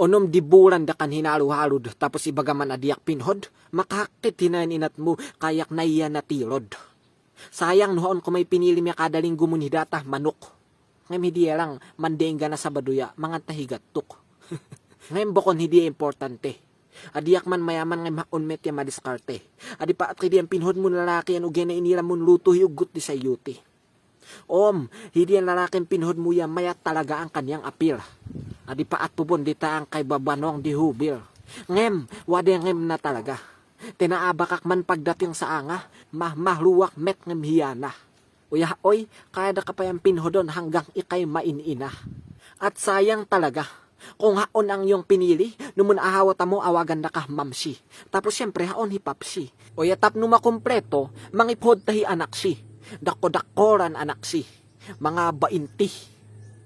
Onom di bulan da kan hinaluhalod tapos ibagaman adiyak pinhod, makakit hinain inat mo kayak na tilod. Sayang noon ko may pinili miya kadaling gumunhidata manok. Ngayon hindi lang mandengga na sa baduya, mga tahigatok. Ngayon bukon hindi importante. Adiyak man mayaman ngay maunmet ya madiskarte. Adi pa at ang pinhod mo lalaki ang ugay na inira mo luto hiugot di sa yuti. Om, hindi ang lalaking pinhod mo ya maya talaga ang kanyang apil. Adi pa at pupon di ang kay babanong di hubil. Ngem, wade ngem na talaga. Tinaabakak man pagdating sa anga, mah mahluwak met ngem hiyana. Uya oy, kaya da ka pa yung pinhodon hanggang ikay mainina. At sayang talaga, kung haon ang iyong pinili, numun ahawat mo awagan na ka mamsi. Tapos siyempre haon hipapsi. O yatap numa kompleto, mangipod tahi anak si. Dako-dakoran anak si. Mga bainti.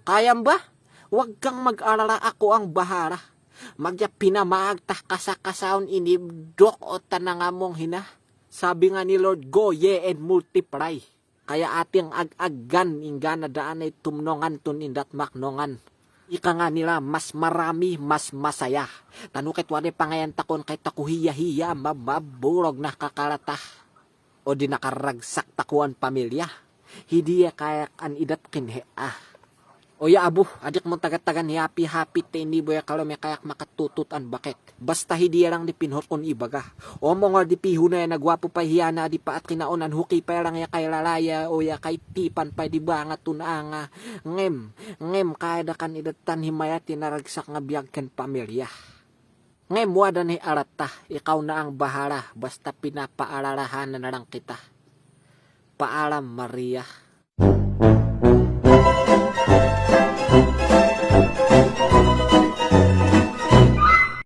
Kayam ba? Huwag kang mag-alala ako ang bahara. Magya pinamagtah kasakasaon inibdok o tananga mong hina. Sabi nga ni Lord, go ye and multiply. Kaya ating ag-aggan ingga na daan ay tumnongan tun indat maknongan. Ika nga nila, mas marami, mas masaya. Tanukit wari pangayan takon kay takuhiya-hiya, mababurog na kakarata. O di nakaragsak takuan pamilya. Hindi ya kayak an idat kinhe ah. O ya abu, adik mo tagat-tagan happy-happy te hindi boya kalo may kayak makatutut an bakit. Basta hindi lang di pinhot kon ibaga. O mo nga di piho na ya nagwapo pa hiya na di pa at kinaonan huki pa lang ya kay lalaya o ya kay tipan pa di ba nga tunanga. Ngem, ngem kaya kan idatan himaya tinaragsak nga biyag ken pamilya. Ngem wada ni arata, ikaw na ang bahala basta pinapaalalahan na lang kita. Paalam Maria.